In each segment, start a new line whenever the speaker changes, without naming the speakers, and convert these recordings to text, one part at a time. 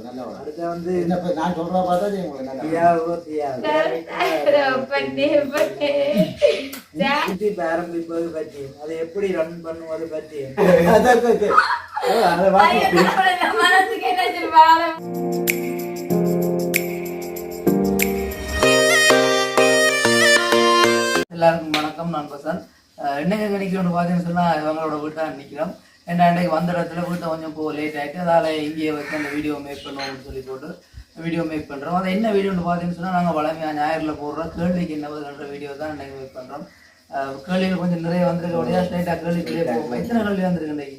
நல்ல படம்.
அடுத்து வந்து
என்ன இப்ப நான் சொல்றத பார்த்தா நீ உங்களுக்கு நல்ல.
தியாகோ தியாகோ ஆரம்பிப்பது பற்றி அதை எப்படி ரன் பண்ணுவது பற்றி
மனசுக்கு என்ன
எல்லாருக்கும் வணக்கம் நான் பசன் இன்னைக்கு நிற்கிறோம்னு பார்த்தீங்கன்னு சொன்னால் இவங்களோட வீட்டை நிற்கிறோம் ஏன்னா இன்றைக்கு வந்த இடத்துல வீட்டை கொஞ்சம் போ லேட் ஆகிட்டு அதால் இங்கேயே வச்சு அந்த வீடியோ மேக் பண்ணுவோம்னு சொல்லி போட்டு வீடியோ மேக் பண்ணுறோம் அதை என்ன வீடியோன்னு பார்த்தீங்கன்னு சொன்னால் நாங்கள் வளமையாக ஞாயிறில் போடுற கேள்விக்கு என்ன பதில்ன்ற வீடியோ தான் இன்றைக்கி மேக் பண்ணுறோம் கேள்விகள் கொஞ்சம் நிறைய வந்திருக்க உடனே ஸ்ட்ரைட்டாக கேள்விக்குள்ளே போகும் எத்தனை கேள்வி வந்திருக்கு இன்றைக்கு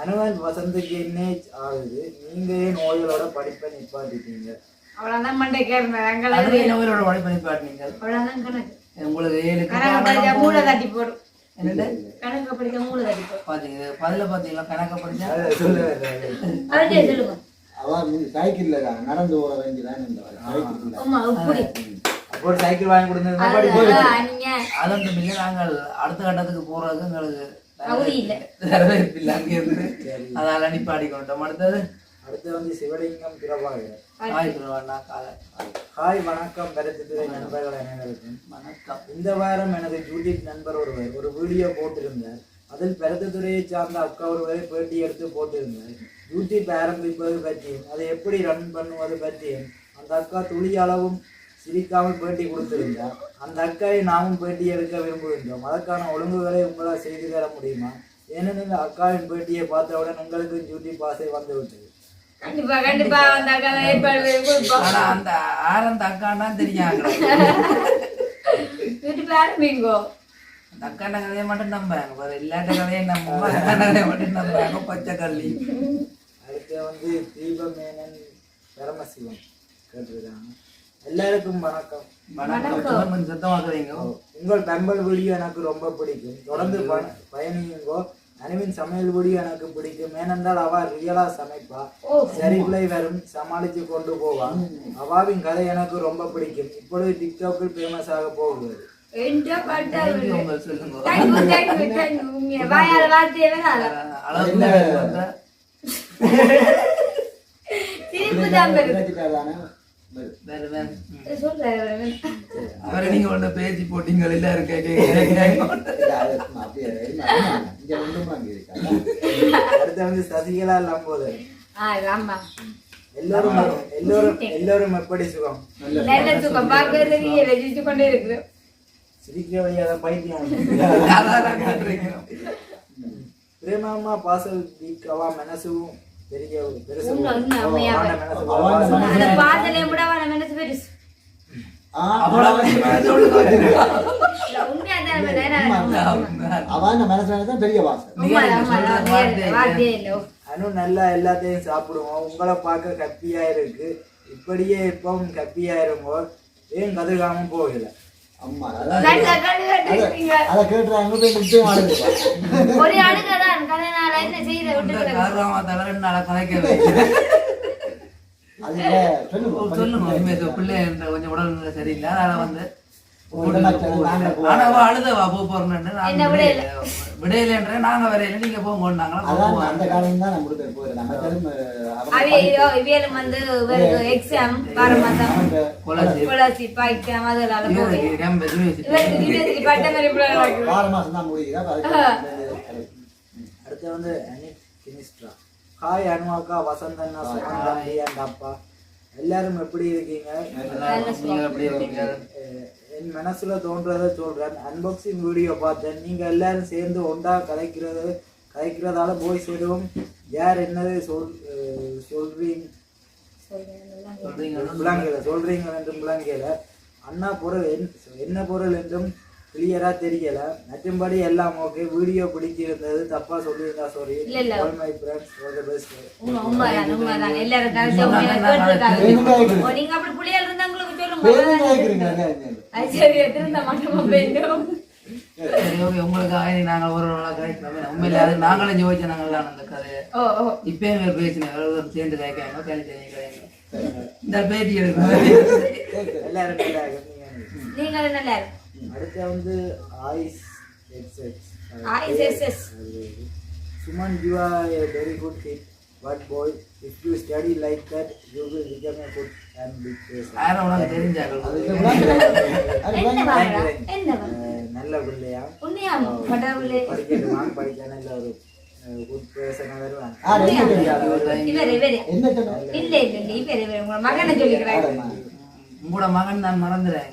அனுமன் வசந்துக்கு என்ன ஆகுது. நீங்க ஏன் நோய்களோட படிப்பை நிப்பாட்டிட்டீங்க?
அவ்வளவுதான் மண்டைக்கு இருந்தேன்
நோயோட உழைப்பு பண்ணிப்பாட்டீங்க
அவ்வளவுதான் கணக்கு.
உங்களுக்கு ஏழு
கணக்கு படிச்சா மூளை தட்டி போடும்.
என்னது?
கணக்கு படிச்சா மூளை தட்டி போடும்.
பார்த்தீங்க பதில பார்த்தீங்களா கணக்கை படிச்சா?
அதை.
அதே சொல்லுங்க.
அவன் சைக்கிள்ல நடந்து போற வேண்டியதான்
ஒரு சைக்கிள் வாங்கி
அதன்
பிள்ளை நாங்கள் அடுத்த கட்டத்துக்கு போறதுக்கு எங்களுக்கு அங்கே இருந்து அதால நிப்பாடி கொண்டோம் அடுத்தது?
அடுத்து வந்து சிவலிங்கம் பிரபாகர்.
ஆயிரத்தி காலை.
ஹாய் வணக்கம். கருத்துத்துறை நண்பர்கள் அனைவருக்கும்.
வணக்கம்.
இந்த வாரம் எனது யூடியூப் நண்பர் ஒருவர் ஒரு வீடியோ போட்டிருந்தார். அதில் பெருத்துறையை சார்ந்த அக்கா ஒருவரை பேட்டி எடுத்து போட்டிருந்தார். யூடியூப் ஆரம்பிப்பது பற்றியும் அதை எப்படி ரன் பண்ணுவது பற்றியும் அந்த அக்கா துளி அளவும் சிரிக்காமல் பேட்டி கொடுத்திருந்தார். அந்த அக்காவை நாமும் பேட்டி எடுக்க விரும்புகின்றோம். அதற்கான ஒழுங்குகளை உங்களால் செய்து தர முடியுமா? ஏனெனில் அக்காவின் பேட்டியை பார்த்தவுடன் உங்களுக்கு யூடியூப் ஆசை வந்துவிட்டது.
கண்டிப்பா கண்டிப்பா அந்த அக்கா ஏற்பாடு பண்ணி கொடுப்போம்.
ஆனா அந்த ஆரந்த அக்கான்னா தெரியும்
வீட்டு
அந்த அக்காண்ட கதையை மட்டும் நம்புறாங்க பாரு இல்லாட்ட கதையை நம்ப கதையை மட்டும் நம்புறாங்க பச்சை
அடுத்து வந்து தீபமேனன் பரமசிவம் கேட்டிருக்காங்க. எல்லாருக்கும் வணக்கம்.
வணக்கம். சத்தமாக்குறீங்க
உங்கள் பெம்பல் வீடியோ எனக்கு ரொம்ப பிடிக்கும். தொடர்ந்து பயணியுங்கோ. அனுவின் சமையல் வீடியோ எனக்கு பிடிக்கும். ஏனென்றால் அவ ரியலா சமைப்பா. சரிகுலை வரும். சமாளித்து கொண்டு போவா. அவாவின் கதை எனக்கு ரொம்ப பிடிக்கும். இப்பொழுது டிக்டாக்கில் ஃபேமஸ் ஆக
தேங்க்யூ
வாயால
அவரை நீங்க ஒண்ணு பேசி போட்டீங்க எல்லாரும்
இருக்கா?
அடுத்து வந்து சசிகலா
ஆ ஆமா.
எல்லோரும் எல்லோரும் எல்லோரும் எப்படி சுகம்?
நல்ல சுகம் பார்க்க தெரிய ரசிச்சு கொண்டே இருக்கிறோம்
சிரிக்க வழியாத பைத்தியம் வந்து.
அதான் காட்டுறீங்க
பிரேமாமா பாசல் வீக்கவா மனசும் பெரிய பெருசு அவன பாசம்.
அந்த பாதலே கூட அவன மனசு பெருசு.
அவன் பெரிய வாசம்
அனு நல்லா எல்லாத்தையும் சாப்பிடுவோம். உங்களை பார்க்க கப்பியா இருக்கு. இப்படியே இப்பவும் கப்பியா இருங்கோ. ஏன் கதுகாம போகல?
அம்மா அதை போய்
ஒரு கதைனால என்ன விட்டு.
காரணமா
சொல்லுங்க
உண்மையை சொல்லு. பிள்ளை கொஞ்சம் உடல்நிலை சரியில்லை. அதனால வந்து அழுதவா? போ போறேன்னு? விடையிலன்ற நாங்க வரையில. நீங்க போங்கன்னாங்களா?
அதான் அந்த காலம் தான் நம்ம கொடுத்து போயிடுறோம் நம்ம தரும்
அவியோ இவியலும் வந்து எக்ஸாம் வார மாதம் ஸ்காலர்ஷிப் எக்ஸாம் அதனால
ஆறு மாசம் தான் முடியுது.
அடுத்து வந்து ஹாய் அனுவாக்கா அப்பா. எல்லாரும் எப்படி இருக்கீங்க? என் மனசுல தோன்றதை சொல்றேன் அன்பாக்சிங் வீடியோ பார்த்தேன். நீங்க எல்லாரும் சேர்ந்து ஒன்றா கதைக்கிறது கதைக்கிறதால போய் சேருவோம். யார் என்னது சொல் சொல்றீங்க?
சொல்றீங்க.
சொல்றீங்க என்றும் முழங்கையில அண்ணா பொருள் என்- என்ன பொருள் என்றும் கிளியரா தெரியல. மற்றும்படி எல்லாம் ஓகே வீடியோ பிடிச்சிருந்தது தப்பா சொல்லியிருந்தா சாரி
இல்ல, இல்ல.
All my friends all the best
உண்மை உண்மைதான் உண்மைதான் எல்லாரும் கடைசி உண்மையை கேட்டிருக்காங்க நீங்க அப்படி புள்ளியால் இருந்தா உங்களுக்கு சொல்லுங்க அது சரி திருந்த மாட்டோமா
ஓகே உங்களுக்காக நாங்கள் ஒரு நாளாக உண்மையில அது நாங்களே ஜோதிச்ச நாங்கள் அந்த கதையை.
ஓ ஓ.
இப்பயும் வேறு பேசினேன் வேறு சேர்ந்து கேட்காங்க தனி தனி இந்த பேட்டி எடுக்கணும்.
எல்லாரும் நல்லா இருக்கீங்க.
நீங்களும் நல்லா இருக்கு
அடுத்து வந்து
yes, yes, yes.
Suman, you are a very good kid. But boy, if you study like that, you will become a good and big person.
யாரும் உனக்கு தெரிஞ்சாங்க
நல்ல பிள்ளையா?
கடவுளே.
படிக்கட்டுவாங்க படிச்சா நல்ல ஒரு குட்
என்ன?
இல்ல, இல்ல, இல்ல. உங்க மகனை சொல்லிக்கிறாரு.
உங்களோட மகன் நான் மறந்துடுறேன்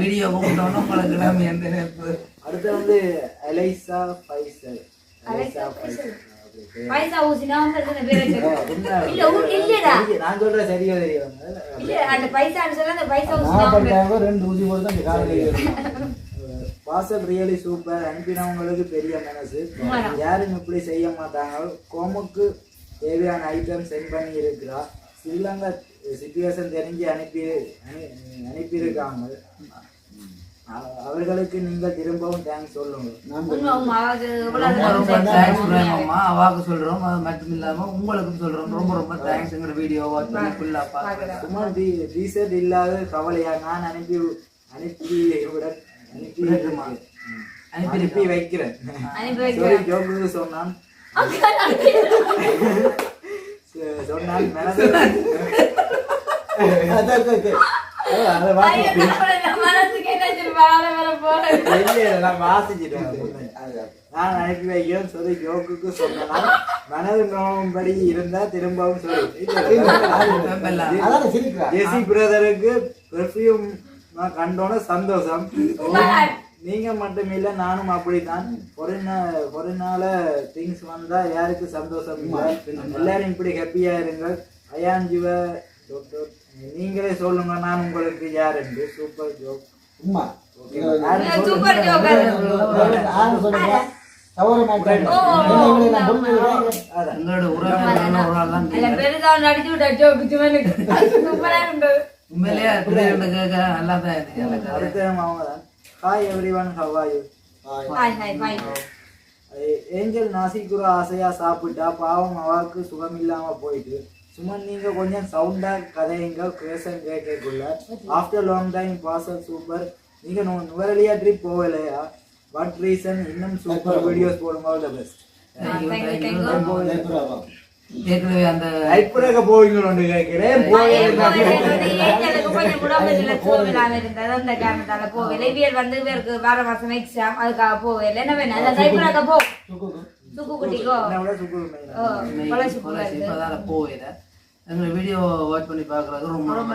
வீடியோ கூப்பிட்டோன்னு உங்களுக்கு கிளம்பி எந்த நேரத்து
அடுத்து வந்து அலைசா ஃபைசல்
அலைசா
அலைசா
ஃபைசல்.
பேர்.
பைசா உங்களுக்கு அந்த பேரை. இல்ல, இல்லடா.
நான் சொல்றேன் சரியா தெரியும்
இல்ல, அந்த சொல்ல அந்த பைசா
நான்
உங்களுக்கு.
ரெண்டு ஊசி போட்டு தான் இந்த காலையில.
வாசல் ரியலி சூப்பர் அனுப்பினவங்களுக்கு பெரிய மனசு. யாரும் இப்படி செய்ய மாட்டாங்க கோமுக்கு தேவையான ஐட்டம் சென்ட் பண்ணி இருக்கிறா ஸ்ரீலங்கா சுச்சுவேஷன் தெரிஞ்சு அனுப்பி அனு- அனுப்பியிருக்காங்க. அவர்களுக்கு நீங்கள் திரும்பவும் தேங்க்ஸ் சொல்லுங்க.
அவாக்கு
சொல்றோம் அது மட்டும் இல்லாம உங்களுக்கும் சொல்றோம். ரொம்ப ரொம்ப தேங்க்ஸ் எங்க வீடியோ
சும்மா ரீசெட் இல்லாத கவலையா? நான் அனுப்பி அனுப்பி விட அனுப்பி.
அனுப்பி
அனுப்பி வைக்கிறேன். ஜோக்கு சொன்னான்.
அக்கா, நான்
அனுப்பி வைக்கிறேன் சொல்லி ஜோக்குக்கு சொன்னேன். மனது நோவும்படி இருந்தா திரும்பவும் சொல்லி. ஜெசி பிரதருக்கு பெர்ஃப்யூம் கண்டோன சந்தோஷம். நீங்க மட்டும் இல்ல நானும் அப்படித்தான். கொரோனால திங்ஸ் வந்தா யாருக்கு சந்தோஷம் இல்ல? எல்லாரும் இப்படி ஹாப்பியா இருங்கள். ஐயான் ஜிவ டாக்டர் நீங்களே சொல்லுங்க நான் உங்களுக்கு யார் என்று. சூப்பர் ஜோக்
உம்மா.
இல்ல, சூப்பர்
இவனை நான்
தான்
hi everyone how are you
ah,
hi, hi, hi.
Angel நாசிக்குற ஆசையா சாப்பிட்டா பாவம் அவளுக்கு சுகம் இல்லாம போயிட்டு. சும்மா நீங்க கொஞ்சம் சவுண்டா கதையுங்க பேசன் கேட்கக்குள்ள ஆஃப்டர் லாங் டைம் பாசல் சூப்பர் நீங்க நுவரெலியா ட்ரிப் போகலையா வாட் ரீசன் இன்னும் சூப்பர் வீடியோஸ் போடுங்க all the best
Thank you,
Thank you,
thank you.
thank you.
ஜெயபுராவா.
ஏற்கனவே அந்த
லைஃப்ரக போவீங்களோன்னு கேட்கிறேன்.
அந்த காரணத்தால போகல. இவியல் வந்து இவருக்கு வார மாசம். அதுக்காக போகல. என்ன வேணும்? போ.
சுக்குக்கு.
சுக்கு குட்டிக்கோ.
என்ன விட சுக்குர்
ஓ, பல சுக்கு வருது.
இப்பதான போயில எங்க வீடியோ வாட்ச் பண்ணி பாக்குறது ரொம்ப ரொம்ப.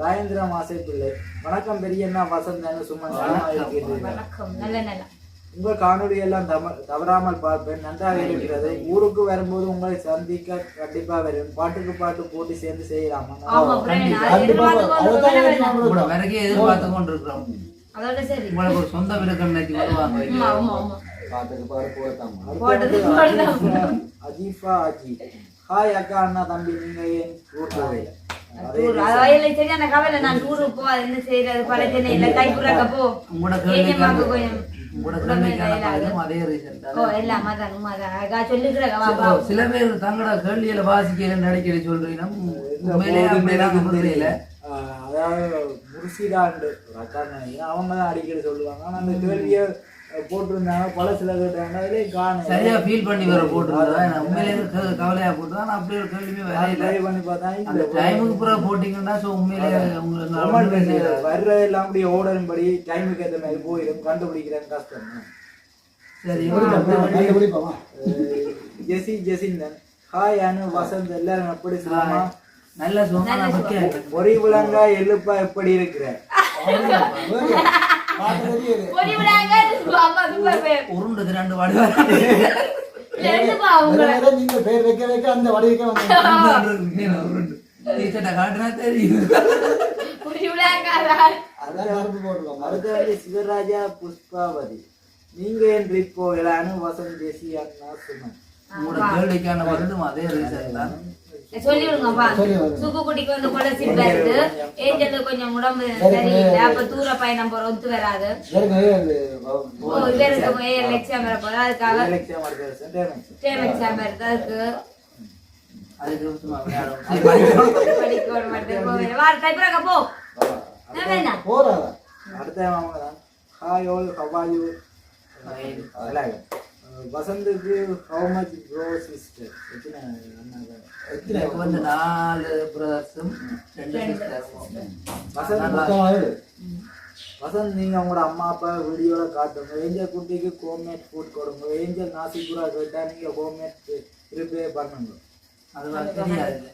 ராஜேந்திர மாசை பிள்ளை வணக்கம் பெரியண்ணா வசந்தன்னு சும்மா
வணக்கம். நல்ல நல்ல.
உங்கள் தவறாமல் பார்ப்பேன் நன்றாக இருக்கிறது ஊருக்கு வரும்போது உங்களை சந்திக்க கண்டிப்பா வரும் பாட்டுக்கு பாட்டு போட்டி சேர்ந்து செய்யலாமா
கண்டிப்பா.
எதிர்பார்த்து கொண்டு
அதுதான்
போன
எனக்கு
வேண்டாம்.
உங்களோட வரைக்கும் எதிர்பார்த்து கொண்டு இருக்கிறோம்
அதோட சரி.
உங்களுக்கு ஒரு சொந்த வீடு இன்னைக்கு வருவாங்க.
பாட்டுக்கு பாடு போடத்தாம்மா.
அஜீஃபா அஜி. ஹாய் அக்கா அண்ணா தம்பி நீங்க ஏன் ஊர் போகல
டூர் அதாவது சரியான கவலை நான் டூருக்கு போ என்ன செய்யறது பழத்தின இல்ல. தைப்புறாக்க போ. கொஞ்சம்
சில பேர் தங்களோட கேள்வியில அடிக்கடி சொல்றீங்க
அதாவது. அவங்க தான் அடிக்கடி சொல்லுவாங்க. ஆனா அந்த கேள்வியை போட்டிருந்தாங்க பல சில கேட்டாங்க அதிலே காணும்
சரியா ஃபீல் பண்ணி வர போட்டுருந்தா நான் உண்மையிலேயே கவலையா போட்டு ஆனா அப்படி ஒரு கேள்வியுமே வேற இல்லை
ட்ரை பண்ணி பார்த்தா
அந்த டைமுக்கு பிறகு போட்டீங்கன்னா ஸோ உண்மையிலேயே உங்களுக்கு
ஆமா,
ஒண்ணுமே செய்யல.
வர்றதெல்லாம் அப்படியே ஓடரும்படி டைமுக்கு ஏற்ற மாதிரி போயிடும் கண்டுபிடிக்கிறேன் கஷ்டம்
சரி
ஜெசி ஜெசிந்தன் ஹாய் அனு வசந்த் எல்லாரும் எப்படி சுகமா
நல்ல இருக்கு
பொறி விலங்கா எழுப்பா எப்படி இருக்கிற
உருண்டுக்கு ரெண்டு வாடி
நீங்க பேர் வைக்க வைக்க அந்த வடிவுக்கே வந்து
உருண்டு காட்டுனா தெரியும்.
சிவராஜா புஷ்பாவதி. நீங்க என் ட்ரிப் போகல அனு வசந்த் ஜெசி அண்ணா சுமன்
உங்களோட கேள்விக்கான பதிலும் அதே ரீசன் தான்.
சொல்லி விடுங்கப்பா வந்து கொலசிட் வருது. ஏஞ்சலுக்கு கொஞ்சம் உடம்பு சரியில்லை. அப்ப தூர பயணம் போற ஒத்து வராது. இவருக்கு ஏழு எக்ஸாம் வர அதுக்காக டேம் வருது அதுக்கு. படிக்க மாட்டேன் வார போ. என்ன
அடுத்த வசந்துக்கு ஹவு மச் ப்ரோ சிஸ்டர் எத்தனை
எனக்கு வந்து நாலு பிரதர்ஸும் ரெண்டு
வசந்த். வசந்த் நீங்க உங்களோட அம்மா அப்பா வீடியோல காட்டுங்க. ஏஞ்சல் குட்டிக்கு ஹோம்மேட் ஃபுட் கொடுங்க. ஏஞ்சல் நாசிபுரா கேட்டா நீங்க ஹோம்மேட் ப்ரிப்பேர் பண்ணுங்க.
அது தெரியாது.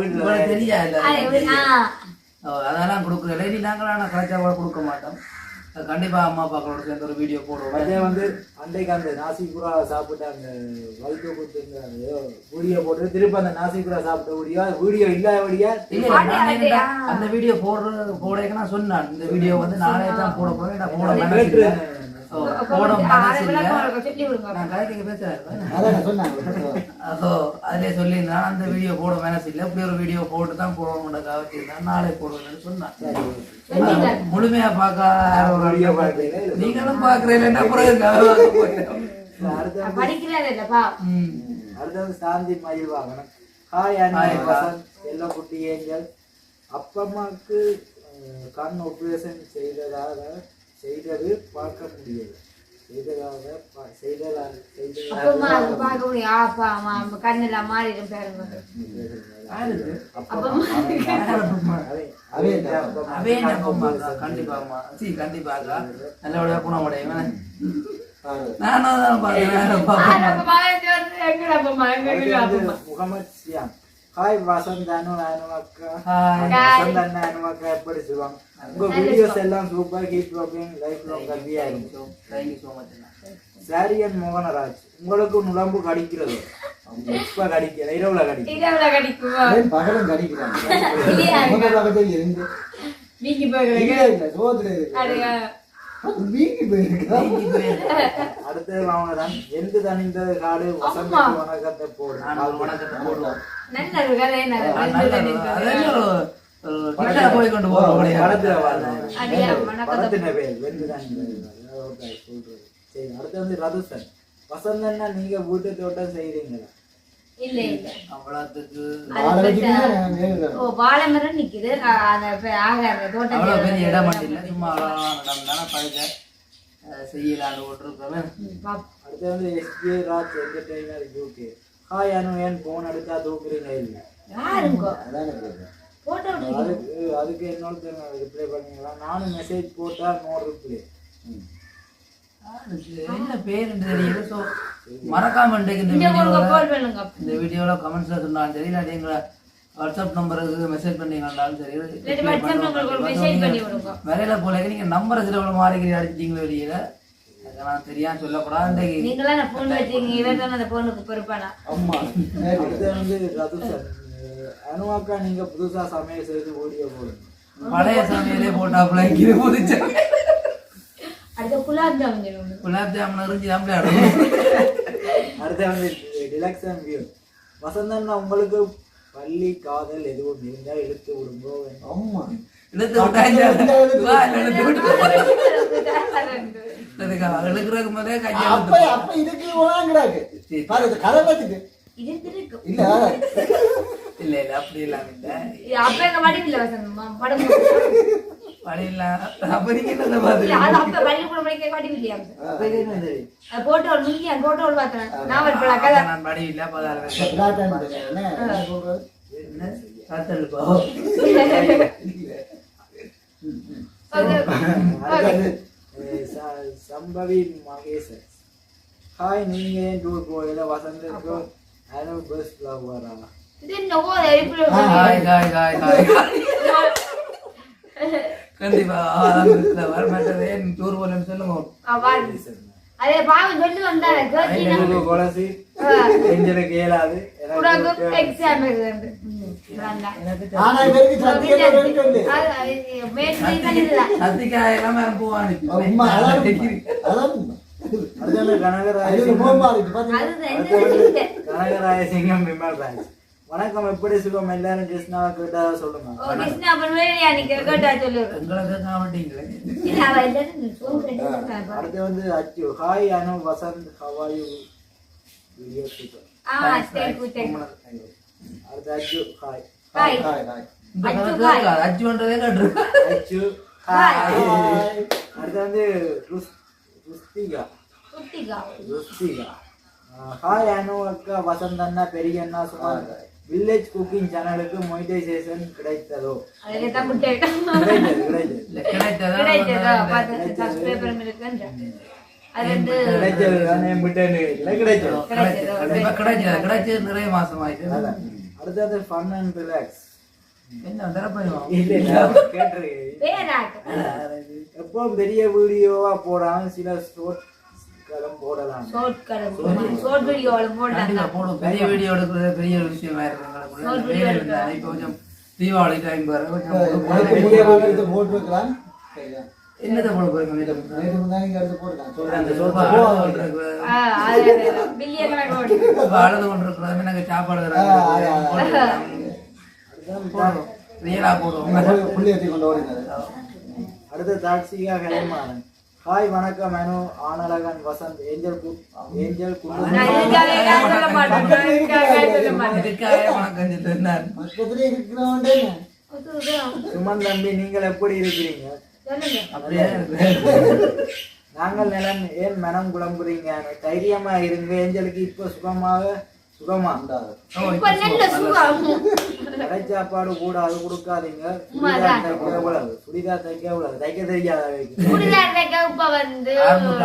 வீட்டுல?
தெரியாது. அதெல்லாம் கொடுக்குறேன் நாங்களாம் கூட கொடுக்க மாட்டோம். அது கண்டிப்பா அம்மா அப்பாக்களோட சேர்ந்து ஒரு வீடியோ போடுவோம்
அதே வந்து அன்றைக்கு அந்த நாசிபுரா சாப்பிட்டு அந்த வயிற்று குத்துங்க வீடியோ போட்டு திருப்பி அந்த நாசிபுரா சாப்பிட்ட வீடியோ வீடியோ இல்லாதபடியா
இல்ல, இல்ல, நான் என்னடா, அந்த வீடியோ போடுறது போடக்கு நான் சொன்னேன். இந்த வீடியோ வந்து நானே தான் போட போறேன் நான் போட அதிலே சொல்லியிருந்தேன். அந்த வீடியோ போட மனசு இல்லை. இப்படி ஒரு வீடியோ போட்டு தான் போடணும் கவர்த்திருந்தேன் நாளை போடுவேன்னு சொன்னேன். முழுமையா பார்க்க? நீங்களும் ம்.
அடுத்தது சாந்தி மயில் வாகனம். ஹாய் எல்லா குட்டி ஏஞ்சல். அப்பா அம்மாவுக்கு அஹ், கண் ஆப்ரேஷன் செய்ததாக செய்தது பார்க்க முடியல செய்ததாக
அது
செய்ததாக
கண்ணெல்லாம் மாறிடும் பேருங்க?
கண்டிப்பாம்மா. சீ, கண்டிப்பாக்கா. நல்லபடியா குணமடைவேன்.
பாரு.
நானும் தான்
முகமது சியாம் ஹாய் வசந்த் அனு அனு அக்கா
Hi.
வசந்த் அண்ணா அனு அக்கா எப்படி சொல்லுவாங்க உங்க வீடியோஸ் எல்லாம் super keep long life long கல்வியா இருக்கும்
Thank you. so much அண்ணா.
சாரியன் மோகனராஜ் உங்களுக்கு நுழம்பு கடிக்கிறது இப்ப கடிக்கல இரவுல கடிக்கும்
இரவுல கடிக்குமா
ஏன் பகலும் கடிக்கிறாங்க இருந்து இருக்கு
அடையா
அது வீங்கி.
அடுத்தது அவங்க தான் எந்த தனிந்தது காடு வசந்த வணக்கத்தை போடு
நான் போடுவோம். போய் கொண்டு போறோம்
படத்துல படத்தின பேர் வெந்து சரி அடுத்து வந்து ரதுசன் வசந்தன்னா நீங்க வீட்டு தோட்டம் செய்றீங்களா
இல்ல இல்ல.
அவ்வளவுக்கு
ஓ வாழை மரம் நிக்குது. ஆ, அந்த ப- ஆக அந்த தோட்டம்
அவ்வளவு பெரிய இடம் மட்டும். இல்லை. சும்மா பழுக்க செய்யலான்னு.
அடுத்து வந்து SP Raj entertainer UK hi Anu ஏன் போன் எடுத்தா தூக்குறீங்க இல்ல?
யாருங்கோ?
அதானே
அதுக்கு அதுக்கு என்னோட ரிப்ளை பண்ணீங்களா நானும் மெசேஜ் போட்டா நோ ரிப்ளை
என்ன பேர் தெரியல ஸோ மறக்காம இந்த வீடியோவில் கமெண்ட்ஸ்ல சொன்னாலும் சரி இல்லாட்டி எங்களை வாட்ஸ்அப் நம்பருக்கு மெசேஜ் பண்ணீங்கன்னாலும் சரி வேலையில போல நீங்க நம்பர் சில மாறிக்கிறீங்க அடிச்சிட்டீங்களோ வெளியில அதுக்கு நான் தெரியாம சொல்லக்கூடாது.
நீங்களாம் அந்த போன் வச்சீங்க இவன் தான் அந்த போனுக்கு பொறுப்பானா?
ரதுசன் அனுவாக்கா நீங்க புதுசா சமையல் செய்து வீடியோ போடுங்க
பழைய சமையலே போட்டாப்புல. இங்கே புதிச்ச
அடுத்த குலாப் ஜாமுன்
குலாப் ஜாமுன் இருந்து ஜாம்பளே ஆடணும்
அடுத்து வந்து டிலக்ஷன் வியூ வசந்தன்னா உங்களுக்கு பள்ளி காதல் எதுவும் இருந்தா இழுத்து விடுங்கோ.
இல்ல
இல்ல அப்படி இல்லாம இல்ல.
அப்ப எங்க வடிவு இல்ல வசந்தம் படம்
இது? சம்பவி மகேசன். ஹாய் நீங்க டூர் போகல? வசந்திருக்கும் அனு பஸ் லவ்வரா
இது என்ன ஓ எரிப்புல
ஹாய் ஹாய் ஹாய் ஹாய். கண்டிப்பா. வர மாட்டேன் ஏன் டூர் போலன்னு சொல்லுங்க.
அதே பாவம் சொல்லி வந்தாரு
எனக்கு கொலசி. எங்களுக்கு இயலாது.
உனக்கு எக்ஸாம் வேண்டாம்.
ஆனா இவருக்கு
அது, மேட்னி தான் இதுதான்.
சத்திக்கா எல்லாமே போவானு
உண்மை அதான். அதான் உண்மை.
அடுத்து வந்து கனகராய
அது
சிங்கம்.
இருக்கு.
கனகராய சிங்கம் விமல் ராஜ் வணக்கம் எப்படி சுகம் எல்லாரும் கிருஷ்ணாவை கேட்டா சொல்லுங்க.
ஓ, கிருஷ்ணா கேட்டா சொல்லுங்க. கட்டி.
அடுத்து வந்து அச்சு. Hi Anu Vasanth how are you video super. அடுத்து அச்சு. ஹாய்.
Hi, hi.
இந்த கதை கேட்காது அச்சு
அச்சு அடுத்து வந்து ருஸ்- ருஸ்திகா.
குட்டிகா
ருஸ்திகா. ஹாய் அனு அக்கா. வசந்த் அண்ணா பெரிய அண்ணா சுமார். வில்லேஜ் குக்கிங் சேனலுக்கு மொனிடைசேஷன் கிடைத்ததோ?
நிறைய மாசம்.
அடுத்தது ஃபன் அண்ட் ரிலாக்ஸ் எப்பவும் பெரிய வீடியோவா போடாம சில ஷோர்ட்
பெரிய வீடியோ எடுக்கிறது பெரிய ஒரு விஷயமா
ஒரு
இருக்கு
video
வேலை
எடுக்க.
இருந்தா, இப்ப கொஞ்சம் தீபாவளி டைம் பாரு கொஞ்சம்
போட்டிருக்கலாம். சரியா?
என்னத்தை போட போறீங்க அழுது கொண்டிருக்கிறோம் எனக்கு சாப்பாடு போடுவோம்.
அடுத்த ஹாய் வணக்கம். மனு ஆனலகன் வசந்த் ஏஞ்சல் கு ஏஞ்சல்? சுமன் தம்பி நீங்கள் எப்படி இருக்கிறீங்க. நாங்கள் நிலம் ஏன் மனம் குழம்புறீங்க? தைரியமா இருங்க. ஏஞ்சலுக்கு இப்போ சுகமாக சுகமா
ஓ,
இப்ப நல்ல சுகம்.
கடை சாப்பாடு கூட அது கொடுக்காதீங்க.
உண்மைதான்.
சுடிதார் தைக்க கூடாது. சுடிதார் தைக்க தெரியாத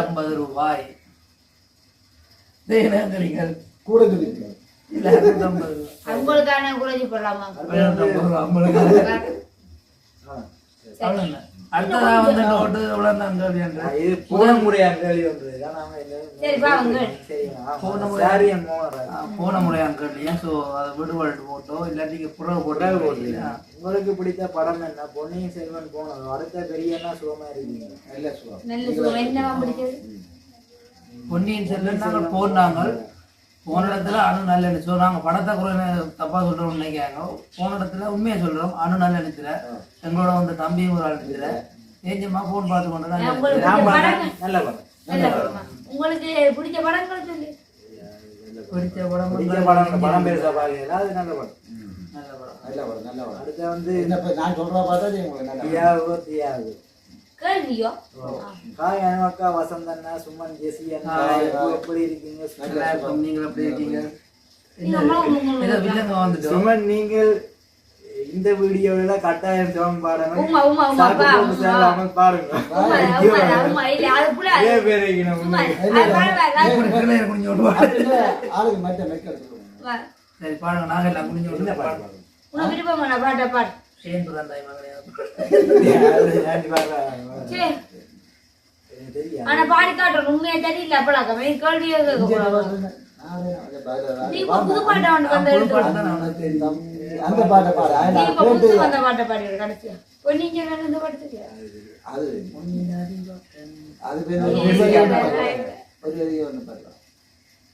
ஐம்பது ரூபாய்.
கூட
ரூபாய்.
உங்களுக்கான குறைஞ்சி போடலாமா?
அடுத்ததா வந்து நோட்டு எவ்வளவு என்று
ஆ, இது போன முறையா கேள்வி ஒன்று ஆனா அவன் என்ன-
சரி, பாருங்க.
சரி, ஆமா.
போன முறை. கேள்வியா ஸோ அதை விடுபாடு போட்டோ இல்லாட்டி புறவு போட்டோ.
போட்டு. உங்களுக்கு பிடித்த படம் என்ன? பொன்னியின் செல்வன் போனது. அடுத்த பெரியன்னா சுகமா இருக்கீங்க?
நல்ல சுகம்.
பொன்னியின் செல்வன் நாங்கள் போனாங்க போன இடத்துல அணு நல்ல ஸோ நாங்கள் படத்தை குறை தப்பா சொல்றோம்னு நினைக்கிறாங்க போன இடத்துல உண்மையை சொல்றோம். அணு நல்ல நினைச்சில எங்களோட வந்து தம்பியும் ஒரு ஆள் நினைச்சில ஏஞ்சம்மா ஃபோன் பார்த்து கொண்டு தான்
உங்களுக்கு
நான்
பிடிச்ச
நல்ல படம்
உங்களுக்கு படங்கள் சொல்லு.
பிடிச்ச படம்
பிடிச்ச படம் படம் பேச பாருங்க. அது நல்ல படம்.
நல்ல படம்.
நல்ல படம்.
அடுத்த வந்து
நான் சொல்றத பார்த்தா உங்களுக்கு நல்ல
கேள்வியோ?
காய் அனுவக்கா வசந்தண்ணா சுமன் ஜெசி அண்ணா
ஹாய்.
எப்படி இருக்கீங்க?
நல்லா இருக்கும். நீங்கள் எப்படி இருக்கீங்க.
நீங்க அம்மா உங்க உங்க
ஏதோ வில்லங்க வந்துட்டோம்.
சுமன் நீங்கள் இந்த வீடியோல கட்டாயம் சோம் பாடணும்.
உமா உமா உமா
சாக்கு
பா
போக்கு சேராம பாருங்க
உமா உமா உமா இல்ல அது புள்ள
இதே பேர் வைக்கணும்
உமா அது பரவாயில்ல அது
இப்படி கீழே குனிஞ்சு விடுவாங்க
அதுல ஆளுக்கு மட்டும் மெக்க எடுத்துக்கணும்.
வா.
சரி பாருங்க நாங்க எல்லாம் குனிஞ்சு
என்ன
விட்டு
பாடம்
பாருங்க.
உனக்கு விருப்பமான பாட்ட பாட்டு
சேர்ந்து மகனே?
சரி
எனக்கு தெரியாது
ஆனா பாடி காட்டுறோம் உண்மையா தெரியல கேள்வியே கேட்க புது பாட்டை.
தான்.
அந்த பாட்டை பாடு அது
பாட்டை பாடி கடைசியா பொன்னிங்க
பேர் ஒரு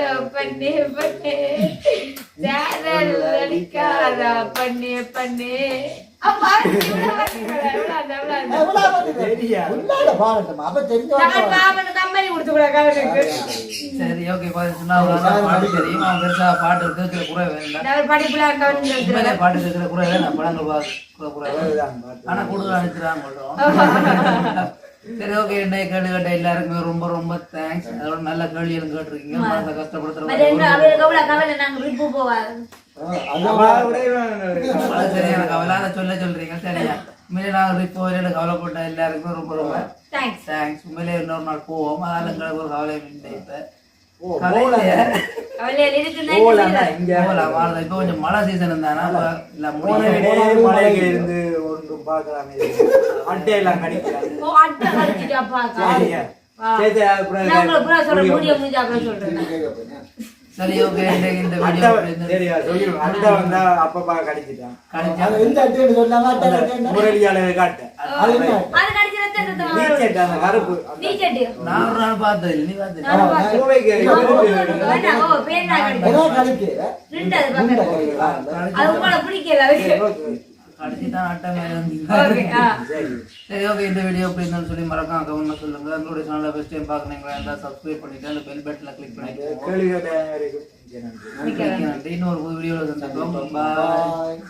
மேகங்கர் பண்ணே பண்ணே. சாரல் அடிக்காரா பண்ணே பண்ணே.
சரி ஓகே. பாட்டு தெரியும் பெருசா பாட்டு கேட்கிற குறை உண்மையிலே பாட்டு கேட்கிற குறை நான் படங்கள். ஆனா கூடுதல் சொல்றோம் சரி ஓகே. என்னைய கேள்வி கேட்ட எல்லாருக்குமே ரொம்ப ரொம்ப தேங்க்ஸ் அதோட நல்ல கேள்விகளும் கேட்டிருக்கீங்க? மனசை கஷ்டப்படுத்துற
மற்ற எங்க அவருக்கு எவ்வளவு கவலை நாங்க ரிப்பு போவாது.
ஆ, அது
அப்பா, உடையவன்.
அது சரியான கவலை அதை சொல்ல சொல்றீங்க. சரியா? உண்மையிலே நாங்கள் இப்போ வரையில கவலைப்பட்ட எல்லாருக்குமே ரொம்ப ரொம்ப
தேங்க்ஸ்
தேங்க்ஸ் உண்மையிலே இன்னொரு நாள் போவோம். அதனால எங்களுக்கு ஒரு கவலை இல்லை இப்ப. இப்போ கொஞ்சம் மழை சீசன் தானே அப்ப இல்ல
போன
முடியும்
விட மலையில இருந்து ஒன்றும் பார்க்கலாமே.
அட்டை
சரியா? சரி,
ஓகே இந்த வீடியோ
சரியா, சொல்லிடுவோம். அட்டை வந்தா அப்பப்பா கடிச்சிட்டான்
கழிச்சா
அது எந்த அட்டைன்னு சொல்லாம அட்டை அட்டைன்னு.
முரளியால காட்டு
அது?
அது கடிச்சு ரத்தம்
நீச்சல் அந்த கருப்பு அந்த
நீச்சட்டு
நான் ஒரு நாள் பார்த்தது இல்லை, நீ பார்த்து
நான் பார்த்தேன்.
பூவைக்கு
வேண்டாம், ஓ, பேர் நான் கடிச்சேன்.
ஏதோ கடிக்கு.
ரெண்டு அது பக்கம்.
உண்டை கடிக்கு. ஆ, அந்த-
அது உங்களை பிடிக்கல
சரி
ஓகே இந்த வீடியோ இருந்தாலும் சொல்லி மறக்காம கமெண்ட்ல சொல்லுங்க எங்களுடைய சேனலை ஃபஸ்ட் டைம் பார்க்குறீங்களா இருந்தால் சப்ஸ்கிரைப் பண்ணிட்டு அந்த பெல் பட்டனை கிளிக் பண்ணிட்டு நன்றி. இன்னொரு வீடியோவில் சந்திப்போம். பாய்
பாய்